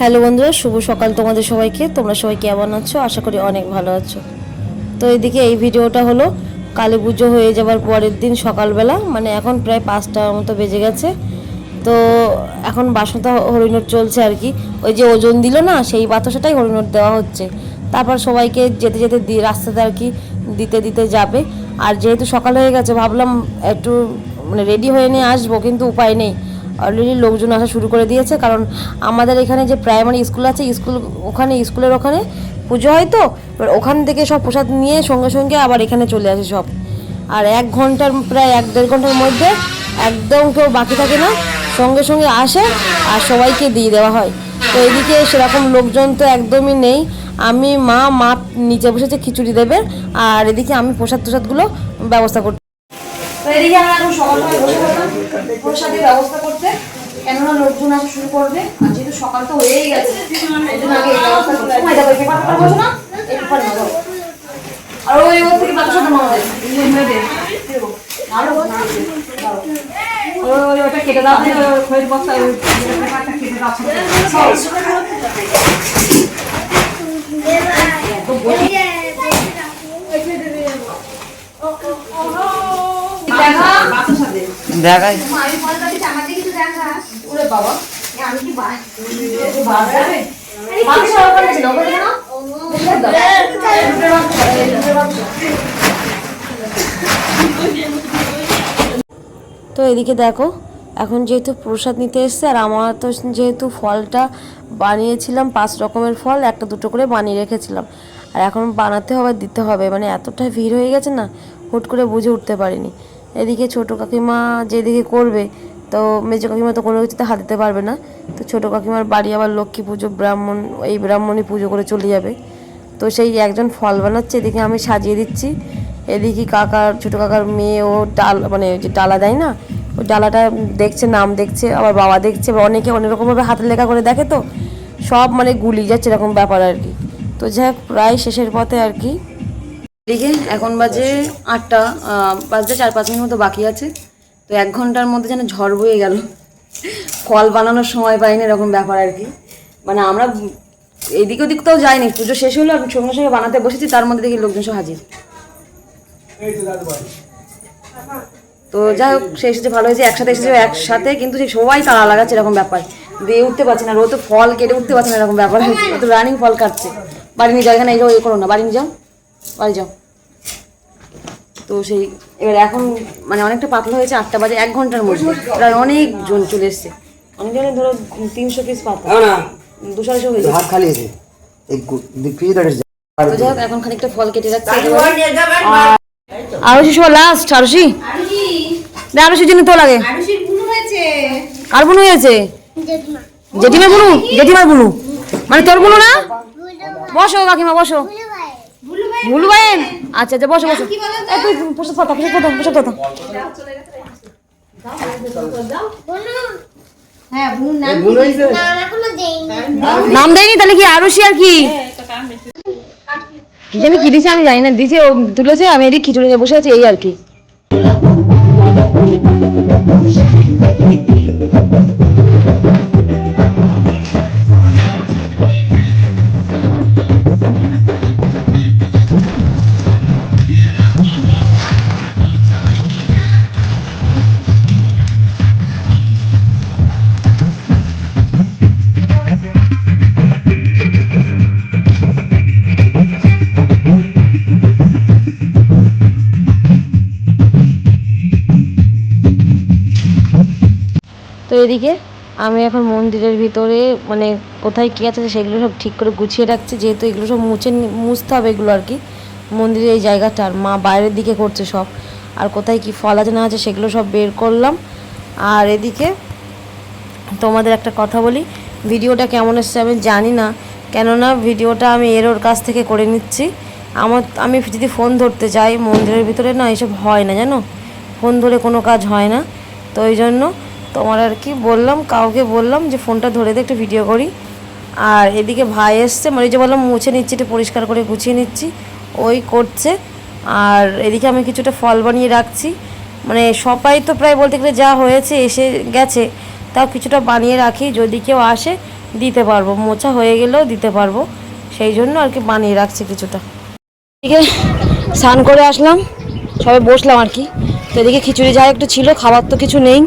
Hello বন্ধুরা, শুভ সকাল তোমাদের সবাইকে। তোমরা সবাই কেমন আছো? আশা করি অনেক ভালো আছো। তো এদিকে এই ভিডিওটা হলো, কালী পুজো হয়ে যাবার পরের দিন সকালবেলা মানে এখন প্রায় পাঁচটার মতো বেজে গেছে। তো এখন বাসনটা হরিণট চলছে আর কি। ওই যে ওজন দিল না, সেই বাতাসাটাই হরিণট দেওয়া হচ্ছে। তারপর সবাইকে যেতে যেতে দি- রাস্তাতে আর কি দিতে দিতে যাবে। আর যেহেতু সকাল হয়ে গেছে, ভাবলাম একটু মানে রেডি হয়ে নিয়ে আসব, কিন্তু উপায় নেই। অলরেডি লোকজন আসা শুরু করে দিয়েছে, কারণ আমাদের এখানে যে প্রাইমারি স্কুল আছে স্কুল ওখানে স্কুলের ওখানে পুজো হয় তো, এবার ওখান থেকে সব প্রসাদ নিয়ে সঙ্গে সঙ্গে আবার এখানে চলে আসে সব। আর এক ঘণ্টার, প্রায় এক দেড় ঘণ্টার মধ্যে একদম কেউ বাকি থাকে না, সঙ্গে সঙ্গে আসে আর সবাইকে দিয়ে দেওয়া হয়। তো এদিকে সেরকম লোকজন তো একদমই নেই। আমি মা মা নিচে বসেছে খিচুড়ি দেবে, আর এদিকে আমি প্রসাদ প্রসাদগুলো ব্যবস্থা করতে এদিকে আমরা এখন সকাল সকাল বসে পড়লাম। প্রসাদের ব্যবস্থা করতে। কেননা লোকজন আসা শুরু করবে। আর যেহেতু সকাল তো হয়েই গেছে জন্য আগে এই ব্যবস্থা করতে। সময় বসো না। পেপার নেব আর ওই ওর থেকে পাতা সাথে মামা দেয় নাড়ো, নাড়ো, নাড়ো। ওই ওই ওটা কেটে দাও। খয়ের বস্তা কেটে দাও দেখা দেখাই আমি ফল কাটিছি আমার দিকে একটু দেখা ওরে বাবা এ, আমি কি বাস বাদ যাবে বাকি সব ওখানে ছিল ওখানে না তো এদিকে দেখো, এখন যেহেতু প্রসাদ নিতে এসছে, আর আমার তো যেহেতু ফলটা বানিয়েছিলাম, পাঁচ রকমের ফল, একটা দুটো করে বানিয়ে রেখেছিলাম। আর এখন বানাতে হবে, দিতে হবে মানে এতটা ভিড় হয়ে গেছে না, হুট করে বুঝে উঠতে পারিনি। এদিকে ছোটো কাকিমা যেদিকে করবে, তো মেজো কাকিমা তো কোনো কিছুতে হাত দিতে পারবে না। তো ছোটো কাকিমার বাড়ি আবার লক্ষ্মী পুজো, ব্রাহ্মণ, এই ব্রাহ্মণী পুজো করে চলে যাবে। তো সেই একজন ফল বানাচ্ছে, এদিকে আমি সাজিয়ে দিচ্ছি। এদিকে কাকার ছোটো কাকার মেয়ে, ও ডাল মানে যে ডালা দেয় না ওই ডালাটা দেখছে, নাম দেখছে, আবার বাবা দেখছে বা অনেকে অনেক রকমভাবে হাতের লেখা করে দেখে তো, সব মানে গুলি যাচ্ছে এরকম ব্যাপার আর কি। তো যাই হোক, প্রায় শেষের পথে আর কি এদিকে এখন বাজে আটটা বাজতে চার পাঁচ মিনিট মতো বাকি আছে। তো এক ঘণ্টার মধ্যে যেন ঝড় বয়ে গেল। ফল বানানোর সময় পাইনি এরকম ব্যাপার আর কি। মানে আমরা এদিক ওদিক তো যাইনি পুজো শেষ হলো আমি সঙ্গে সঙ্গে বানাতে বসেছি তার মধ্যে দেখি লোকজন সব হাজির। তো যাই হোক সে এসেছে ভালো হয়েছে একসাথে এসেছে একসাথে কিন্তু সেই সবাই তাড়া লাগাচ্ছে এরকম ব্যাপার। দিয়ে উঠতে পারছে না ও তো ফল কেটে উঠতে পারছে না এরকম ব্যাপার। ও তো রানিং ফল কাটছে। বাড়ি নিয়ে যাও এখানে এই যাও, এ করো না বাড়ি নিয়ে যাও বাড়ি যাও। তো সেই এবার এখন মানে অনেকটা পাতলা হয়েছে আটটা বাজে এক ঘণ্টার মধ্যে। প্রায় অনেক জন চলে এসছে। অনেক জনের ধরো তিনশো পিস পাতা। না না। দুশো আড়াইশো হয়ে যাচ্ছে। হাত খালি তো যাই হোক এখন খানিকটা ফল কেটে রাখছি। আরশি সব লাস্ট আরশি না আরশির জন্য তো লাগে। আরুষির হয়েছে। কার বুনু হয়েছে? জেঠিমার। বুনু? জেঠিমার বুনু? মানে তোর বুনু না? বসো কাকিমা বসো। ভুলু ভাই ভুলু ভাইন আচ্ছা আচ্ছা বসো বসো তুই প্রসাদ পাতা প্রসাদ পাতা প্রসাদ পাতা হ্যাঁ নাম ভুল হয়েছে? নাম দেয়নি তাহলে কি আরশি আর কি? কি জানি কি দিছে আমি জানি না। দিছে ও তুলেছে আমি এদিকে খিচুড়ি নিয়ে বসে আছি এই আর কি। তো এদিকে আমি এখন মন্দিরের ভিতরে মানে কোথায় কী আছে সেগুলো সব ঠিক করে গুছিয়ে রাখছি, যেহেতু এগুলো সব মুছে মুছতে হবে এগুলো আর কি। মন্দিরের এই জায়গাটা আর মা বাইরের দিকে করছে সব। আর কোথায় কি ফল আছে না আছে সেগুলো সব বের করলাম। আর এদিকে তোমাদের একটা কথা বলি, ভিডিওটা কেমন এসছে আমি জানি না, কেননা ভিডিওটা আমি এর ওর কাছ থেকে করে নিচ্ছি। আমার, আমি যদি ফোন ধরতে যাই মন্দিরের ভিতরে না, এসব হয় না, জানো? ফোন ধরে কোনো কাজ হয় না। তো ওই জন্য তোমার আর কি বললাম, কাউকে বললাম যে ফোনটা ধরে দিয়ে একটু ভিডিও করি। আর এদিকে ভাই এসছে মানে যে বললাম মুছে নিচ্ছি, একটু পরিষ্কার করে গুছিয়ে নিচ্ছি, ওই করছে। আর এদিকে আমি কিছুটা ফল বানিয়ে রাখছি। মানে সবাই তো প্রায় বলতে গেলে যা হয়েছে, এসে গেছে, তাও কিছুটা বানিয়ে রাখি, যদি কেউ আসে দিতে পারব মোচা হয়ে গেলেও দিতে পারব। সেই জন্য আর কি বানিয়ে রাখছি কিছুটা। এদিকে স্নান করে আসলাম সবাই বসলাম আর কি। তো এদিকে খিচুড়ি যা একটু ছিল, খাবার তো কিছু নেই।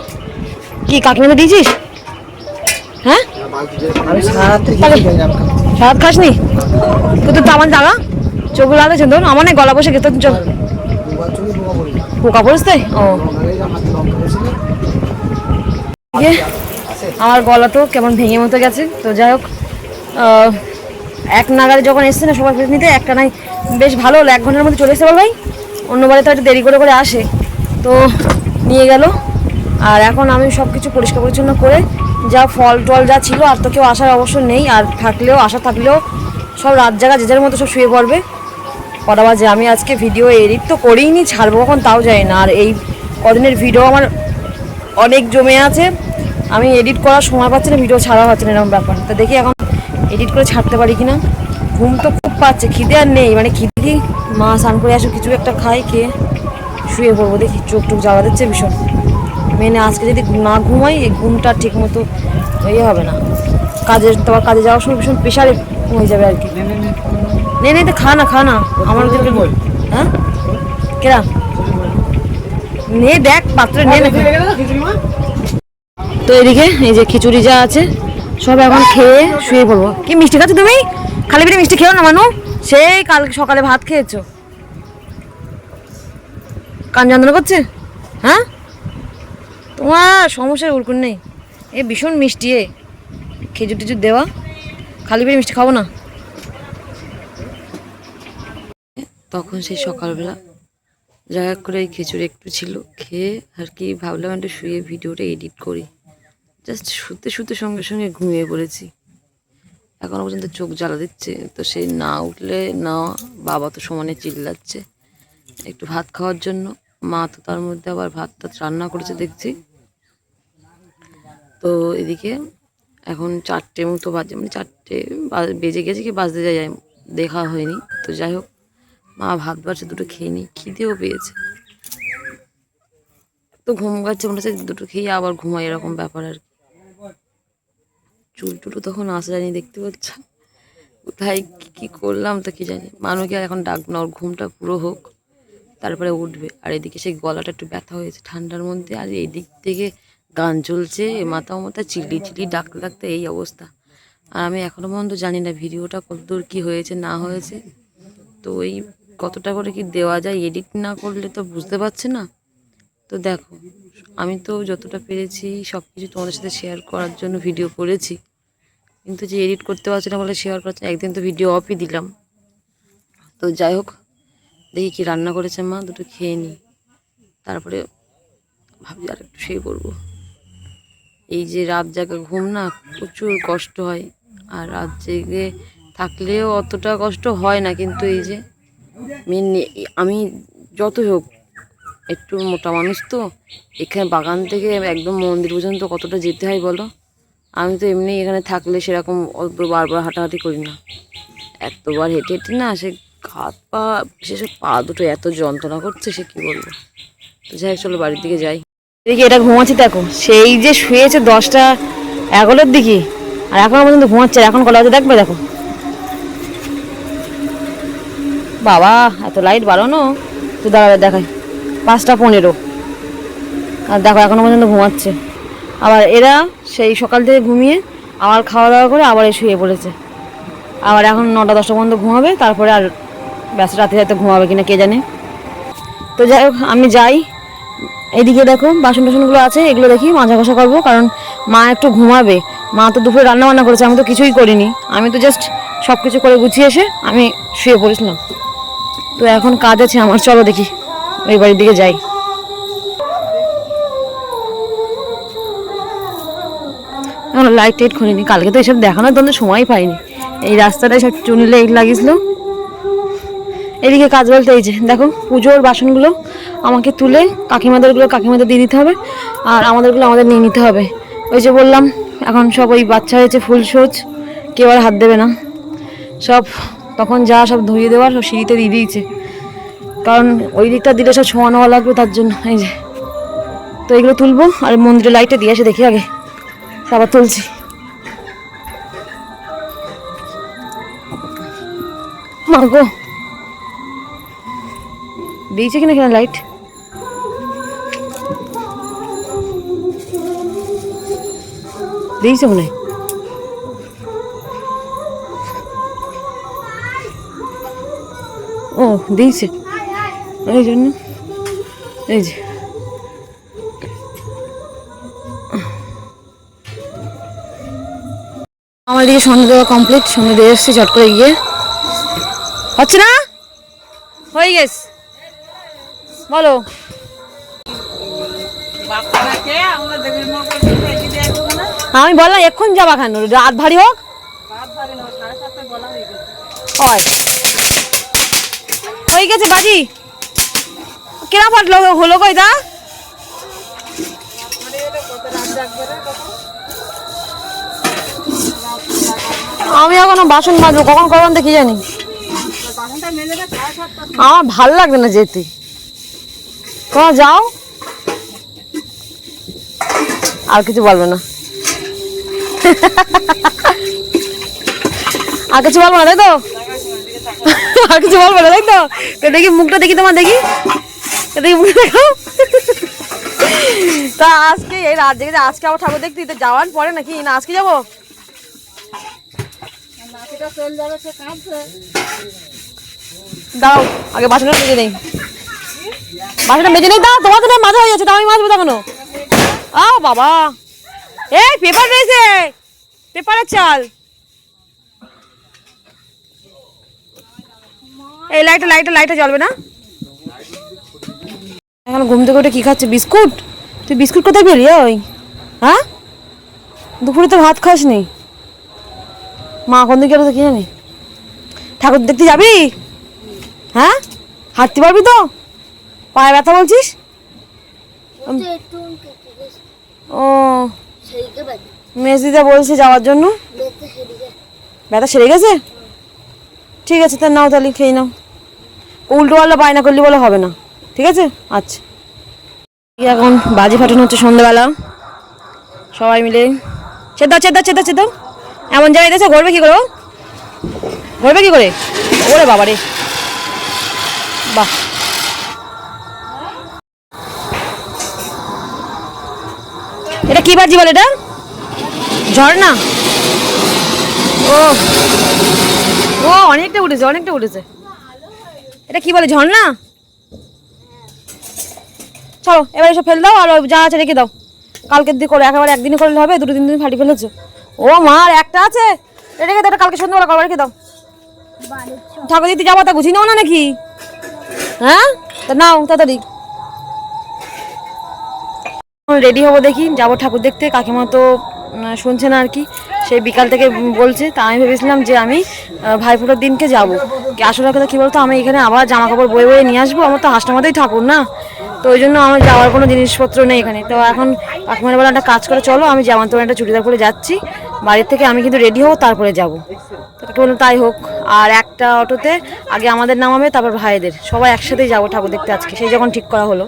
কি কাকিমাকে দিয়েছিস? হ্যাঁ? সারাত খাসনি? তো তো আমার জায়গা চোখগুলো আগে ধর। আমার না গলা বসে গেছে তোর চোখ পোকা পড়েছে? ও। আমার গলা তো কেমন ভেঙে মতো গেছে। তো যাই হোক এক নাগারে যখন এসছে না সবাই নিতে একটা নাই। বেশ ভালো হলো এক ঘণ্টার মধ্যে চলে এসে বল ভাই। অন্যবারে তো একটু দেরি করে করে আসে। তো নিয়ে গেল। আর এখন আমি সব কিছু পরিষ্কার পরিচ্ছন্ন করে যা ফল টল যা ছিল আর তো কেউ আসার অবশ্য নেই, আর থাকলেও আসা থাকলেও সব রাত জায়গা যে যার মতো সব শুয়ে পড়বে। কটা বাজে আমি আজকে ভিডিও এডিট তো করিনি, ছাড়বো কখন তাও যায় না। আর এই কদিনের ভিডিও আমার অনেক জমে আছে। আমি এডিট করার সময় পাচ্ছি না ভিডিও ছাড়া হচ্ছে না, এরকম ব্যাপার। তো দেখি এখন এডিট করে ছাড়তে পারি কিনা। ঘুম তো খুব পাচ্ছে, খিদে আর নেই। মানে খিদে, মা স্নান করে আসো কিছু একটা খাই, খেয়ে শুয়ে পড়ব। দেখি চোখ টুক জ্বালা দিচ্ছে ভীষণ। মেনে আজকে যদি না ঘুমাই, এই ঘুমটা ঠিক মতো ইয়ে হবে না। কাজে তোমার কাজে যাওয়ার সময় ভীষণ প্রেশারে হয়ে যাবে আর কি। নে নে তো খা না খা না। আমার হ্যাঁ? কেরা? নে, দেখ, পাত্রে নে তো এদিকে এই যে খিচুড়ি যা আছে, সব এখন খেয়ে শুয়ে পড়ব। কি মিষ্টি খাচ্ছ তুমি? খালি পেটে মিষ্টি খেও না মানু? সেই কাল সকালে ভাত খেয়েছো। কান যন্ত্রণা করছে? হ্যাঁ? তোমার সমস্যার উল্কুন নেই। এ ভীষণ মিষ্টি এ। খেজুর টেজুর দেওয়া। খালি পেটে মিষ্টি খাব না। তখন সেই সকালবেলা যা করে এই খিচুড়ি একটু ছিল, খেয়ে আর কি ভাবলাম একটু শুয়ে ভিডিওটা এডিট করি। জাস্ট শুতে শুতে সঙ্গে সঙ্গে ঘুমিয়ে পড়েছি। এখনও পর্যন্ত চোখ জ্বালা দিচ্ছে, তো সেই না উঠলে না, বাবা তো সমানে চিল্লাচ্ছে একটু ভাত খাওয়ার জন্য। মা তো তার মধ্যে আবার ভাত টাত রান্না করেছে, দেখছি। তো এদিকে এখন চারটে মতো বাজে মানে চারটে বেজে গেছে কি বাজতে যায় দেখা হয়নি। তো যাই হোক, মা ভাত বাড়ছে, দুটো খেয়ে নিই খিদেও পেয়েছে। তো ঘুম পাচ্ছে মনে হচ্ছে, দুটো খেয়ে আবার ঘুমাই এরকম ব্যাপার আর কি। চুল টুলু তখন আসা যায়নি, দেখতে পাচ্ছ। কোথায় কি করলাম তো কি জানি। মানুষকে এখন ডাক না, ওর ঘুমটা পুরো হোক। তারপরে উঠবে। আর এদিকে সেই গলাটা একটু ব্যথা হয়েছে ঠান্ডার মধ্যে, আর এদিক থেকে গান চলছে মাথা মাথা চিল্লি চিল্লি, ডাকতে ডাকতে এই অবস্থা। আর আমি এখনও পর্যন্ত জানি না ভিডিওটা কতদূর কি হয়েছে, না হয়েছে। তো ওই কতটা করে কি দেওয়া যায়, এডিট না করলে তো বুঝতে পারছে না। তো দেখো, আমি তো যতটা পেরেছি সব কিছু তোমাদের সাথে শেয়ার করার জন্য ভিডিও করেছি। কিন্তু যে এডিট করতে পারছি না বলে শেয়ার করছি। একদিন তো ভিডিও অফই দিলাম। তো যাই হোক দেখি কি রান্না করেছে মা, দুটো খেয়ে নিই। তারপরে ভাবছি আর একটু শুয়ে পড়ব। এই যে রাত জাগা ঘুম না, প্রচুর কষ্ট হয়। আর রাত জেগে থাকলেও অতটা কষ্ট হয় না, কিন্তু এই যে মেন আমি যত হোক, একটু মোটা মানুষ তো, এখানে বাগান থেকে একদম মন্দির পর্যন্ত কতটা যেতে হয় বলো? আমি তো এমনি এখানে থাকলে সেরকম বারবার হাঁটাহাঁটি করি না। এতবার হেঁটে হেঁটে না, সে হাত পা, বিশেষ পা দুটো এত যন্ত্রণা করছে, সে কি বলব? তো যাই চলো বাড়ির দিকে যাই। দেখি এটা ঘুমাচ্ছি দেখো। সেই যে শুয়েছে দশটা এগারোর দিকে, আর এখনও পর্যন্ত ঘুমাচ্ছে এখন কলা দেখবে, দেখো। বাবা, এত লাইট বাড়ানো? তো দাঁড়াবে দেখাই। পাঁচটা পনেরো। আর দেখো, এখনও পর্যন্ত ঘুমাচ্ছে। আবার এরা সেই সকাল থেকে ঘুমিয়ে আবার খাওয়া দাওয়া করে আবার শুয়ে পড়েছে। আবার এখন নটা, দশটা পর্যন্ত ঘুমাবে, তারপরে আর ব্যাস, রাতে রাতে ঘুমাবে কিনা কে জানে। তো যাই হোক, আমি যাই। এইদিকে দেখো বাসন টাসনগুলো আছে, এগুলো দেখি মাজা ঘষা করব, কারণ মা একটু ঘুমাবে। মা তো দুপুরে রান্না বান্না করেছে, আমি তো কিছুই করিনি। আমি তো জাস্ট সব কিছু করে গুছিয়ে এসে আমি শুয়ে পড়েছিলাম। তো এখন কাজ আছে আমার, চলো দেখি। ওই বাড়ির দিকে যাই। লাইট টাইট খুলিনি, কালকে তো এসব দেখানোর জন্য সময় পাইনি। এই রাস্তাটায় সব চুনি লাইট লাগিয়েছিল। এদিকে কাজ বলতে এই যে, দেখো, পুজোর বাসনগুলো আমাকে তুলে কাকিমাদেরগুলো কাকিমাদের দিয়ে দিতে হবে, আর আমাদেরগুলো আমাদের নিয়ে নিতে হবে। ওই যে বললাম, এখন সব ওই বাচ্চা হয়েছে ফুল সোচ কেউ আর হাত দেবে না। সব, তখন যা সব ধুয়ে দেওয়ার, সব সিঁড়িতে দিয়ে দিয়েছে। কারণ ওই দিকটা দিলে সব ছোঁয়ানো লাগবে তার জন্য, এই যে। তো এগুলো তুলবো, আর মন্দিরে লাইটটা দিয়ে আসে দেখি আগে। তারপর তুলছি। মাগো দিয়েছে কিনা কিনা লাইট দিয়েছে মনে হয়। ও, দিয়েছে। এই জন্য? এই যে। আমার দিকে সন্ধ্যে দেওয়া কমপ্লিট সন্ধ্যে দিয়ে এসছি চট করে গিয়ে। হচ্ছে না? হয়ে গেছে। বলো। আমি বললাম এক্ষুন যাবা কেন রাত ভারী হোক। হয় গেছে। বাজি। কেনা ফাটলো? হলো কই দা আমি এখনও বাসন মাজবো কখন কখন দেখি জানি। আমার ভালো লাগবে না যেতে। তোমরা যাও। আর কিছু বলবে না। আর কিছু বলব না তো? আর কিছু বলব না, তাই তো? দেখি মুখটা দেখি তোমার, দেখি। দেখি মুখটা দেখো। তা আজকে এই রাত জেগে আজকে আবার ঠাকুর দেখতে তো যাওয়ার পরে নাকি না, আজকে যাব? দাও আগে বাসনটা মেজে নেই। বাসনটা মেজে নেই দাও তোমার তো না মাঝে হয়ে যাচ্ছে তা আমি মাজবো তখন আ, বাবা। এই, পেপার রয়েছে। পেপারের চাল। এই লাইটটা লাইটটা লাইটটা জ্বলবে না? এখন ঘুম থেকে উঠে কি খাচ্ছে? বিস্কুট? তুই বিস্কুট কোথায় পেলি, ওই? হ্যাঁ দুপুরে তো ভাত খাস নি। মা, কোন দিকে কি জানি? ঠাকুর দেখতে যাবি? হ্যাঁ? হাঁটতে পারবি তো? পায়ে ব্যথা বলছিস? ও। মেজদিদা বলছে যাওয়ার জন্য। ব্যথা সেরে গেছে? ঠিক আছে তা নাও তাহলে খেয়ে নাও। উল্টো পাল্টা বায়না করলি বলে হবে না। ঠিক আছে? আচ্ছা। এখন বাজি ফাটানো হচ্ছে সন্ধ্যাবেলা সবাই মিলে। চেদ্দাও চেদ্দাও চেদ্দাও চেদ্দাও এমন জায়গায় দিয়েছে ঘরবে কি করব ঘরবে কি করে? ওরে বাবা রে বাহ। এটা কি বাজি বলে এটা? ঝর্ণা? ও। ও, অনেকটা উঠেছে অনেকটা উঠেছে। এটা কি বলে, ঝর্ণা? চলো, এবার এসব ফেল দাও, আর যা আছে রেখে দাও। কালকের দিকে করে, একেবারে একদিনে করলে হবে, দুটো তিন দিন ফাটি ফেলেছো। ও মার একটা আছে? এটা রেখে দাও কালকে সন্ধ্যাবেলা করব রেখে দাও। ঠাকুর দিতে যাব তা গুছিয়ে নাও না নাকি? হ্যাঁ? তা নাও, তাড়াতাড়ি। রেডি হব দেখি, যাব ঠাকুর দেখতে, কাকিমা তো শুনছে না আর কি সেই বিকাল থেকে বলছে, তা আমি ভেবেছিলাম যে আমি ভাইফোঁটার দিনকে যাব। আসলে কথা কী বলতো, আমি এখানে আবার জামা কাপড় বয়ে বয়ে নিয়ে আসব, আমার তো হাসনামাতেই ঠাকুর না, তো ওই জন্য আমার যাওয়ার কোনো জিনিসপত্র নেই এখানে। তো এখন কাকিমার বলে একটা কাজ করে, চলো আমি জামা তো একটা চুড়িদার পরে যাচ্ছি, বাড়ির থেকে আমি কিন্তু রেডি হব, তারপরে যাব। তাকে তাই হোক, আর একটা অটোতে আগে আমাদের নামাবে, তারপর ভাইদের, সবাই একসাথেই যাব ঠাকুর দেখতে আজকে, সেই যখন ঠিক করা হলো।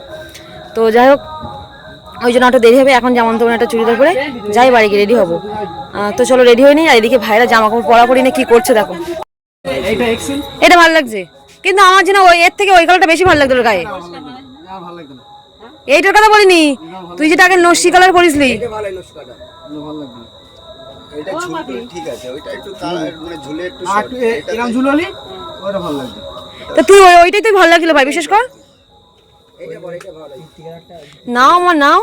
তো যাই হোক ওই জন্য একটু দেরি হবে এখন যেমন তেমন একটা চুড়িদার পরে যাই বাড়ি গিয়ে রেডি হব। তো চলো রেডি হয়ে নিই আর এদিকে ভাইরা জামা কাপড় পরা পরি না কি করছে দেখো। এটা ভালো লাগছে। কিন্তু আমার যেন ওই এর থেকে ওই কালারটা বেশি ভালো লাগতো গায়ে। এইটার কথা বলিনি। তুই যেটা আগে নস্যি কালার করিসলি মানে তো তুই ওই ওইটাই তুই ভালো লাগছিল ভাই বিশেষ কর। নাও আমার নাও।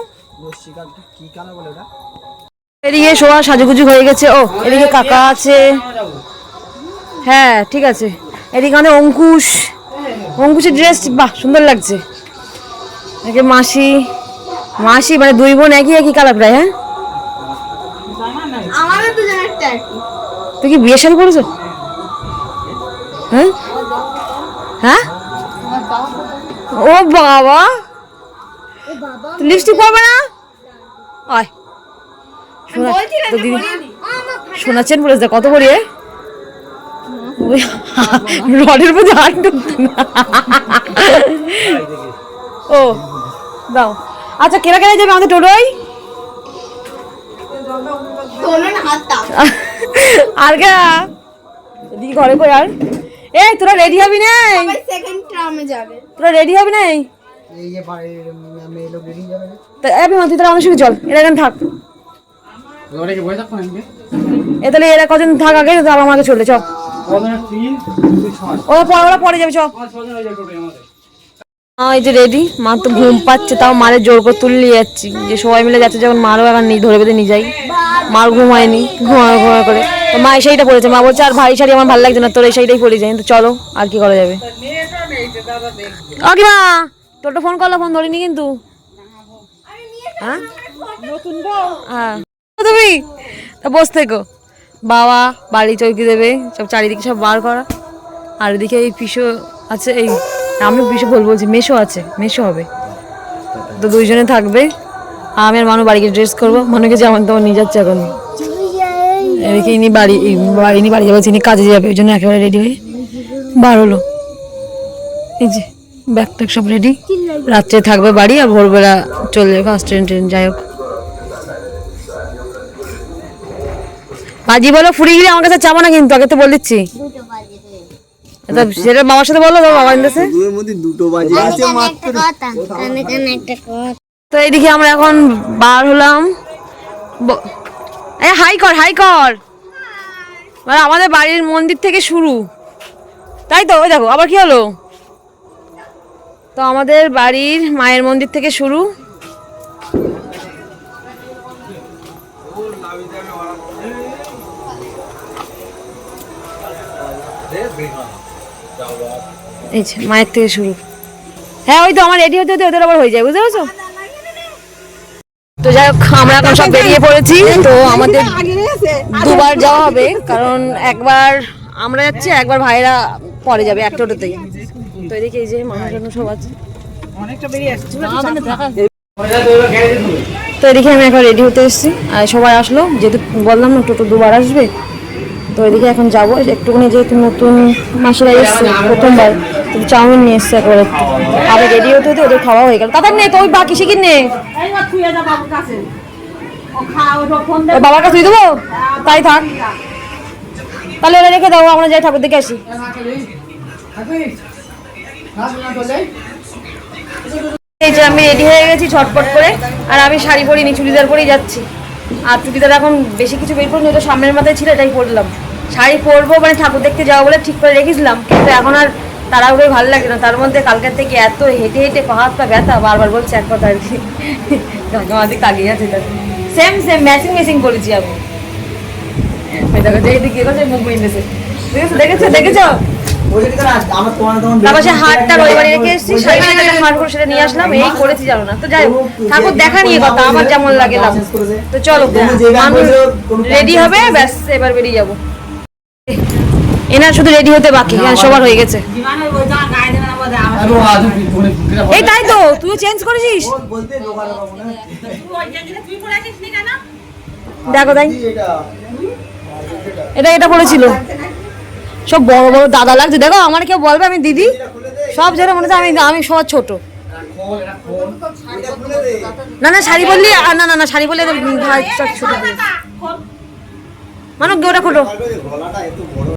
এদিকে শোয়া সাজুগুজু হয়ে গেছে। ও এদিকে কাকা আছে। হ্যাঁ ঠিক আছে। এদিকে আমাদের অঙ্কুশ। অঙ্কুশের ড্রেস বাহ সুন্দর লাগছে। এদিকে মাসি। মাসি মানে দুই বোন একই একই কালার প্রায় হ্যাঁ? তুই কি বিয়ে শাড়ি পরেছো হ্যাঁ? হ্যাঁ? ও বাবা। লিপস্টিক পরবে না? আয়। তো দিদি শোনাচ্ছেন বলেছে কত করে রডের মধ্যে হাত ও দাও। আচ্ছা কেনা কেনা যাবে আমাদের টোটোই আর কে? এদিকে ঘরে কই আর? এই তোরা রেডি হবি না? সেকেন্ড টার্মে যাবে। তোরা রেডি হবি না? এই। যে বাড়ির মেয়ে লোক রেডি যাবে। না আমি তুই তোরা আমার সঙ্গে চল এরা এখানে থাক। এ তাহলে এরা কজন থাক আগে তো আমাকে চলে চ। ও দুই যাবে ওরা পরে যাবে চ। হয়ে মা যে রেডি মা তো ঘুম পাচ্ছে তাও মারে জোর করে তুললে যাচ্ছি। যে সবাই মিলে যাচ্ছে যখন মারও এখন নিয়ে ধরে বেঁধে নিয়ে যাই। মার ঘুমায়নি ঘুমায় ঘুমায় করে। তো মা এই শাড়িটা পরেছে। মা বলছে আর ভারী শাড়ি আমার ভালো লাগছে না তোর এই শাড়িটাই পরে যাই। তো চলো আর কি করা যাবে? ও মা? তোরটা ফোন করল ফোন ধরিনি কিন্তু। হ্যাঁ? হ্যাঁ। তুমি? তা বস থেকো। বাবা বাড়ি চৌকি দেবে সব চারিদিকে সব বার করা। আর এদিকে এই পিসো আছে এই আমি পিসো ভুল বলছি মেশো আছে, মেশো হবে। তো দুইজনে থাকবে, আমি আর মানু বাড়িকে ড্রেস করব। মানুকে যেমন তেমন নিয়ে যাচ্ছে এখন। এদিকে ইনি বাড়ি ইনি বাড়ি যাবে ইনি কাজে যাবে, ওই জন্য একেবারে রেডি হয়ে বার হলো। এই যে ব্যাগ ট্যাগ সব রেডি রাত্রে থাকবে বাড়ি আর ভোরবেলা চলে যাবে ফার্স্ট ট্রেন ট্রেন যাই হোক। বাজি বলো ফুরি গিয়ে আমার কাছে চাবো না কিন্তু, আগে তো বলে দিচ্ছি। সেটা বাবার সাথে বলো বাবা ইন্দাসে দুটো বাজে। আছে মাত্র একটা কথা কানে কানে একটা কথা। তো এইদিকে আমরা এখন বার হলাম। ব- এ হাই কর হাই কর। মানে আমাদের বাড়ির মন্দির থেকে শুরু। তাই তো ওই দেখো আবার কি হলো? তো আমাদের বাড়ির মায়ের মন্দির থেকে শুরু। এই যে মায়ের থেকে শুরু। হ্যাঁ ওই তো আমার রেডি হতে হতে ওদের আবার হয়ে যায় বুঝতে পারছ? তো যাই হোক আমরা এখন সব বেরিয়ে পড়েছি। তো আমাদের দুবার যাওয়া হবে কারণ একবার আমরা যাচ্ছি একবার ভাইরা পরে যাবে একটা টোটোতেই। তো এদিকে এই যে মানুষজন সব আছে। তো এদিকে আমি এখন রেডি হতে এসেছি আর সবাই আসলো যেহেতু বললাম না টোটো দুবার আসবে। তো এদিকে এখন যাব। একটুখানি যেহেতু নতুন মাসিরা এসছে, প্রথমবার চাউমিন নিয়ে এসছে একবার। একটু আবার রেডি হতে হতে ওদের খাওয়া হয়ে গেল। তাদের নেই তো, ওই বাকি শিখির নে ওই বাবার কাছে দেবো? তাই থাক। তাহলে ওরা রেখে দাও, আমরা যাই ঠাকুর দেখে আসি। এই যে আমি রেডি হয়ে গেছি ছটপট করে, আর আমি শাড়ি পরিনি চুড়িদার পরেই যাচ্ছি। আর চুড়িদার এখন বেশি কিছু বের করিনি, ওটা সামনের মাথায় ছিল, এটাই পরলাম। শাড়ি পরবো মানে ঠাকুর দেখতে যাব বলে ঠিক করে রেখেছিলাম, কিন্তু এখন আর তারা তাড়াহুড়োই ভালো লাগে না। তার মধ্যে কালকের থেকে এত হেঁটে হেঁটে পা হাত পা ব্যথা, বারবার বলছে এক কথা আর কি। কাকে কাকিয়ে আছে সেম সেম ম্যাচিং ম্যাচিং করেছি আমি। ওই দেখো যে এদিকে মুখ মিলেছে দেখেছ দেখেছ দেখেছ? তারপর সে হাটটা রবিবারে রেখে এসেছি হাট করে সেটা নিয়ে আসলাম এই করেছি জানো না। তো যাই ঠাকুর দেখা নিয়ে কথা আমার যেমন লাগে তো চলো মানুষ রেডি হবে ব্যাস এবার বেরিয়ে যাব। এনার শুধু রেডি হতে বাকি হ্যাঁ সবার হয়ে গেছে। এই তাই তো তুইও চেঞ্জ করেছিস? বলতে দোকানে পাবো না। দেখো তাই। এটা? এটা এটা করেছিল সব বড় বড় দাদা লাগছে। দেখো, আমার কেউ বলবে আমি দিদি। সব যেটা মনে হচ্ছে আমি আমি সবার ছোট। না না, শাড়ি বললি না না না, শাড়ি বললে ভাই সব ছোট মানে ওটা খোটো